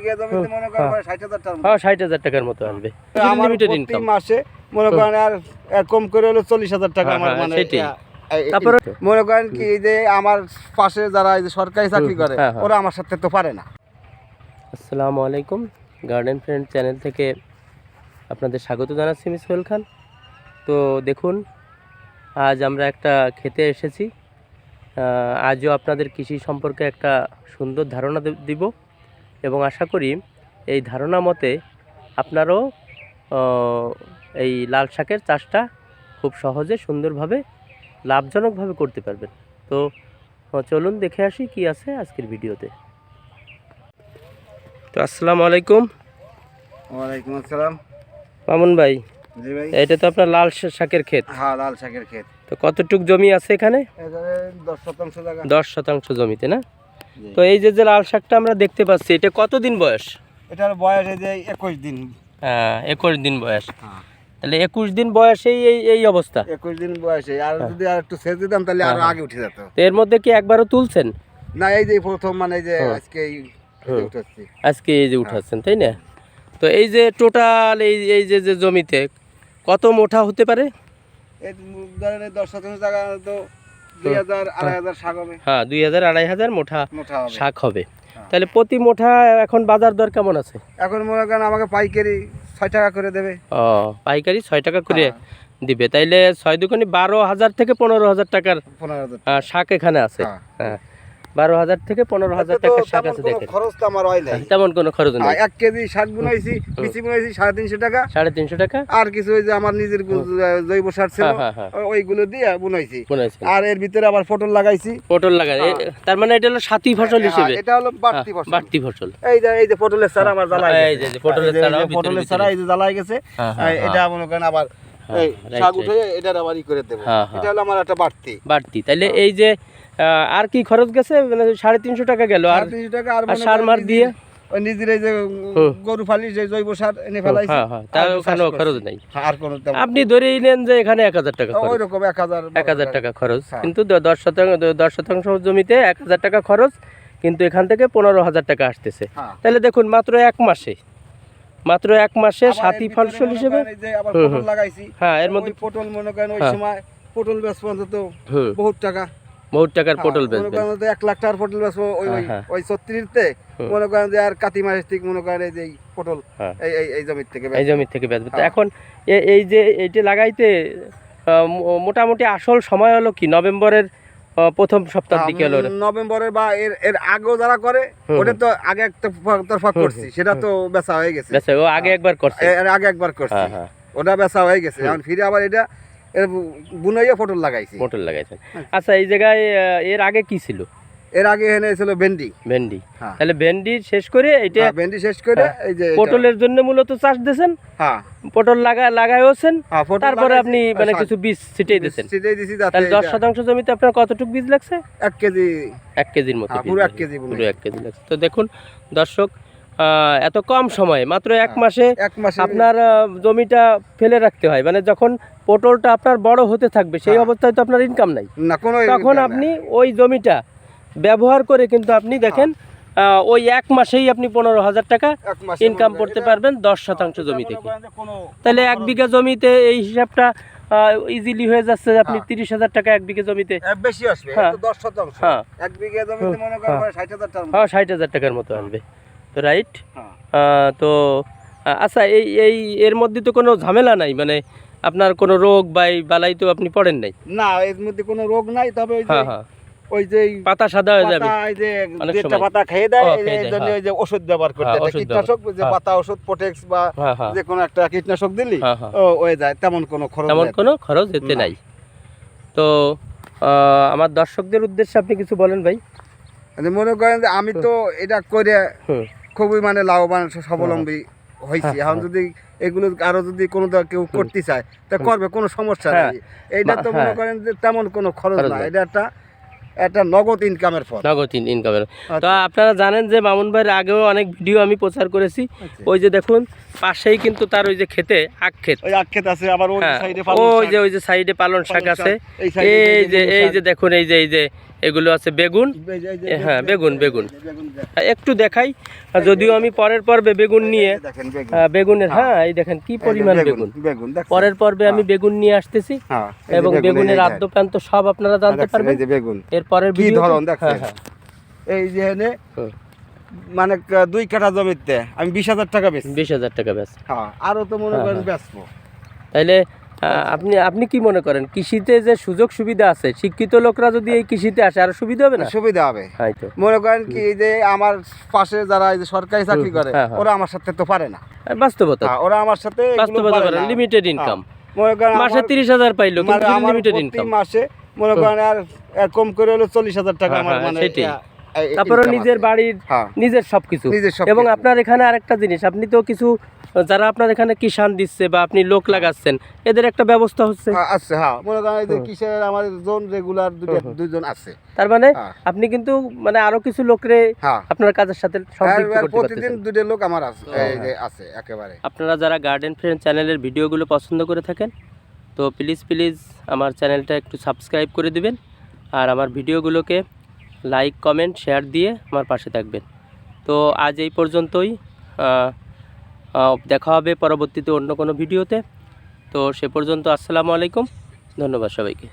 বিঘা জমিতে মনে করেন হ্যাঁ। প্রায় ষাট হাজার টাকা হ্যাঁ ষাট হাজার টাকার মতো আসবে লিমিটেড ইনকাম মাসে মনে করেন আর আর কম করে হলো চল্লিশ হাজার টাকা হ্যাঁ, আমার হ্যাঁ, মানে সেটাই। আ, এই- তারপরে মনে করেন কি এই যে আমার পাশে যারা এই যে সরকারি চাকরি করে হ্যাঁ, হ্যাঁ। ওরা আমার সাথে তো পারে না। আসসালামু আলাইকুম গার্ডেন ফ্রেন্ড চ্যানেল থেকে আপনাদের স্বাগত জানাচ্ছি সোহেল খান তো দেখুন আজ আমরা একটা খেতে এসেছি। আজও আপনাদের কৃষি সম্পর্কে একটা সুন্দর ধারণা দিব। এবং আশা করি এই ধারণা মতে আপনারাও এই লাল শাকের চাষটা খুব সহজে সুন্দরভাবে লাভজনকভাবে করতে পারবেন। তো চলুন দেখে আসি কি আছে আজকের ভিডিওতে। তো আসসালামু আলাইকুম। ওয়ালাইকুম আসসালাম। মামুন ভাই জি ভাই। এটা তো আপনার লাল শাকের ক্ষেত। হ্যাঁ লাল শাকের ক্ষেত। তো কতটুক জমি আছে এখানে? এখানে দশ শতাংশ জায়গা। দশ শতাংশ জমিতে না। তো এই যে যে লাল শাকটা আমরা দেখতে পাচ্ছি এটা কতদিন বয়স? এটার বয়স এই যে একুশ দিন। হ্যাঁ একুশ দিন বয়স। হ্যাঁ। তাহলে একুশ দিন বয়সেই এই এই অবস্থা। একুশ দিন বয়সে আর যদি আর একটু সেচ দিতাম তাহলে আরও হ্যাঁ। আগে উঠে যেত। তো এর মধ্যে কি একবারও তুলছেন? না এই যে প্রথম মানে এই যে আজকে এই আজকে এই যে উঠাচ্ছেন তাই না? তো এই যে টোটাল এই এই যে যে জমিতে কত মোটা হতে পারে? দশ শতাংশ জায়গা তো হ্যাঁ দুই হাজার আড়াই হাজার মোটা শাক হবে। হ্যাঁ। তাহলে প্রতি মোটা এখন বাজার দর কেমন আছে? এখন মনে করেন আমাকে পাইকারি ছয় টাকা করে দেবে। ও পাইকারি ছয় টাকা করে হ্যাঁ, দিবে। তাইলে ছয় দুখানি বারো হাজার থেকে পনেরো হাজার টাকার শাক এখানে আছে। হ্যাঁ। হ্যাঁ বারো হাজার থেকে পনেরো হাজার টাকার শাক আছে দেখেন। খরচ তো আমার হয় নাই। তেমন কোনো খরচ নেই। এক কেজি শাক বুনাইছি বিচি বুনাইছি সাড়ে তিনশো টাকা। সাড়ে তিনশো টাকা? আর কিছু ওই যে আমার নিজের জৈব সার ছিল হ্যাঁ হ্যাঁ হ্যাঁ। ওইগুলো দিয়ে বুনাইছি। আর এর ভিতরে আবার পটল লাগাইছি। পটল লাগা এ- তার মানে এটা হলো সাথী ফসল হিসেবে হ্যাঁ, এটা হলো বাড়তি হ্যাঁ, ফসল। বাড়তি ফসল। এই যে এই যে পটলের চারা আমার জ্বালাই এই যে- পটলের চারা পটলের চারা এই যে জ্বালাই গেছে। হ্যাঁ, হ্যাঁ, এটা মনে করেন আবার হ্যাঁ, এই শাক উঠে এটার আবার ই করে দেবো। হ্যাঁ, হ্যাঁ। এটা হলো আমার একটা বাড়তি। বাড়তি। তাইলে হ্যাঁ। এই যে আর কি খরচ গেছে? সাড়ে তিনশো টাকা গেল আর তিনশো টাকা আর সার মার দিয়ে ওই নিজের এই যে গরু ফালি যে জৈব সার এনে ফেলাইছি হ্যাঁ হ্যাঁ। তার আর খরচ করছি। আর কোনো আপনি ধরেই নেন যে এখানে এক হাজার টাকা ওই রকম এক হাজার এক হাজার টাকা। খরচ। কিন্তু দশ শতাংশ দশ শতাংশ জমিতে এক হাজার টাকা খরচ। কিন্তু এখান থেকে পনেরো হাজার টাকা আসতেছে। হ্যাঁ। তাহলে দেখুন মাত্র এক মাসে। মাত্র এক মাসে সাথী ফসল হিসেবে লাগাইছি। হ্যাঁ এর মধ্যে পটল মনে করেন ওই। সময় পটল বেশ পর্যন্ত বহুত টাকা। বহুত টাকার হ্যাঁ, পটল মনে করেন এক লাখ টাকার পটল বেচবো ওই ওই হ্যাঁ, ওই ছত্রিশতে মনে করেন যে আর কাতি থেকে মনে করেন এই যে পটল হ্যাঁ। এই এই জমির থেকে এই বেচবো। জমি থেকে হ্যাঁ। এখন এই যে এইটা লাগাইতে মোটামুটি আসল সময় হলো কি? নভেম্বরের প্রথম সপ্তাহ দিকে হলো নভেম্বরের বা এর এর আগেও যারা করে ওটা তো আগে একটা তরফা করছি সেটা তো বেচা হয়ে গেছে। বেচা ও আগে একবার করছে। এর আগে একবার করছি। হ্যাঁ হ্যাঁ। ওটা বেচা হয়ে গেছে। এখন ফিরে আবার এটা বুনাইয়া পটল লাগাইছি। পটল লাগাইছেন। আচ্ছা এই জায়গায় এর আগে কি ছিল? এর আগে এখানে ছিল ভেন্ডি। ভেন্ডি। হ্যাঁ। তাহলে ভেন্ডি শেষ করে এটা হ্যাঁ, ভেন্ডি শেষ করে হ্যাঁ, এই যে পটলের জন্য মূলত চাষ দিয়েছেন? হ্যাঁ। পটল লাগা হ্যাঁ, পটল তারপরে আপনি মানে কিছু বীজ ছিটিয়ে দিয়েছেন। ছিটিয়ে দিছি তাহলে দশ এটা শতাংশ জমিতে আপনার কতটুকু বীজ লাগছে? এক কেজি। এক কেজির মতো হ্যাঁ, পুরো এক কেজি পুরো এক কেজি লাগছে। তো দেখুন দর্শক এত কম সময়ে মাত্র এক হ্যাঁ, মাসে আপনার জমিটা ফেলে রাখতে হয়। মানে যখন পটলটা আপনার বড় হতে থাকবে সেই হ্যাঁ। অবস্থায় তো আপনার ইনকাম নাই। তখন আপনি ওই জমিটা ব্যবহার করে কিন্তু আপনি দেখেন ওই এক মাসেই আপনি পনেরো হাজার টাকা ইনকাম করতে পারবেন দশ শতাংশ জমি থেকে। তাহলে এক বিঘা জমিতে এই হিসাবটা ইজিলি হয়ে যাচ্ছে আপনি হ্যাঁ। তিরিশ হাজার টাকা এক বিঘা জমিতে। বেশি আসবে হ্যাঁ। হ্যাঁ। এক বিঘা জমিতে মনে করেন হ্যাঁ। ষাট হাজার হ্যাঁ টাকার মতো আসবে। তো রাইট হ্যাঁ। তো আচ্ছা এই এই এর মধ্যে তো কোনো ঝামেলা নাই? মানে আপনার কোনো রোগ বা এই বালাই তো আপনি পড়েন নাই? না এর মধ্যে কোনো রোগ নাই তবে ওই যে হ্যাঁ হ্যাঁ। ওই যে পাতা সাদা হয়ে যাবে। এই যে যেটা পাতা খেয়ে দেয় এই জন্য। ওই যে ওষুধ ব্যবহার করতে হ্যাঁ, কীটনাশক যে। পাতা ওষুধ পোটেক্স বা যে কোনো একটা কীটনাশক দিলি হ্যাঁ ও যায়। তেমন কোনো খরচ তেমন কোনো খরচ এতে নাই। তো আমার দর্শকদের উদ্দেশ্যে আপনি কিছু বলেন ভাই। মানে মনে করেন যে আমি তো এটা করে খুবই মানে লাভবান স্বাবলম্বী হয়েছি হ্যাঁ, এখন হ্যাঁ। যদি এগুলো আরও যদি কোনো কেউ করতে চায় তা করবে কোনো সমস্যা হ্যাঁ। নেই এইটা তো মনে হ্যাঁ। করেন যে তেমন কোনো খরচ না এটা একটা একটা নগদ ইনকামের পথ নগদ ইনকামের তো আচ্ছা। আপনারা জানেন যে মামুন ভাইয়ের আগেও অনেক ভিডিও আমি প্রচার করেছি। ওই যে দেখুন পাশেই কিন্তু তার ওই যে খেতে আখ ক্ষেত ওই আক্ষেত আছে আবার ওই হ্যাঁ, সাইডে ওই যে ওই যে সাইডে পালন শাক আছে। এই যে এই যে দেখুন এই যে এই যে এগুলো আছে বেগুন। হ্যাঁ, বেগুন, বেগুন। একটু দেখাই যদিও আমি পরের পর্বে বেগুন নিয়ে দেখেন বেগুনের হ্যাঁ এই দেখেন কি পরিমাণ বেগুন পরের পর্বে আমি বেগুন নিয়ে আসতেছি হ্যাঁ, এবং বেগুনের এই আদ্য প্রান্ত সব আপনারা জানতে পারবেন। এর পরের কি ধরন দেখছেন? হ্যাঁ, এই যে। মানে দুই কাঠা জমিতে আমি বিশ হাজার টাকা বেচছি। বিশ হাজার টাকা ব্যাস হ্যাঁ আরও তো মনে হ্যাঁ, করেন হ্যাঁ। বেচবো। তাইলে আপনি আপনি কি মনে করেন কৃষিতে যে সুযোগ সুবিধা আছে শিক্ষিত লোকরা যদি এই কৃষিতে আসে আরও সুবিধা হবে না? সুবিধা হবে। হ্যাঁ মনে করেন কি যে আমার পাশে যারা এই যে সরকারি চাকরি করে হ্যাঁ। ওরা আমার সাথে তো পারে না। বাস্তবতা। ওরা আমার সাথে বাস্তবতা পারে লিমিটেড ইনকাম মনে করেন মাসে আমার- তিরিশ হাজার পাইলো মানে কিন্তু লিমিটেড প্রতি ইনকাম মাসে মনে করেন আর কম করে হলো চল্লিশ হাজার টাকা আমার মানে সেটাই। তারপরে নিজের বাড়ির হ্যাঁ। নিজের সবকিছু। এবং আপনার এখানে আরেকটা জিনিস আপনি তো কিছু যারা আপনার এখানে কিষান দিচ্ছে বা আপনি লোক লাগাচ্ছেন এদের একটা ব্যবস্থা হচ্ছে। আছে হ্যাঁ। মনে করেন যে আমার জোন রেগুলার আছে। তার মানে হ্যাঁ। আপনি কিন্তু মানে আরও কিছু লোকরে হ্যাঁ। আপনার কাজের সাথে করতে প্রতিদিন দুটো লোক আমার আছে হ্যাঁ, এই যে আছে একেবারে। আপনারা যারা গার্ডেন ফ্রেন্ড চ্যানেলের ভিডিওগুলো পছন্দ করে থাকেন তো প্লিজ প্লিজ আমার চ্যানেলটা একটু সাবস্ক্রাইব করে দিবেন। আর আমার ভিডিওগুলোকে লাইক কমেন্ট শেয়ার দিয়ে আমার পাশে থাকবেন। তো আজ এই পর্যন্তই। দেখা হবে পরবর্তীতে অন্য কোনো ভিডিওতে। তো সে পর্যন্ত আসসালামু আলাইকুম। ধন্যবাদ সবাইকে।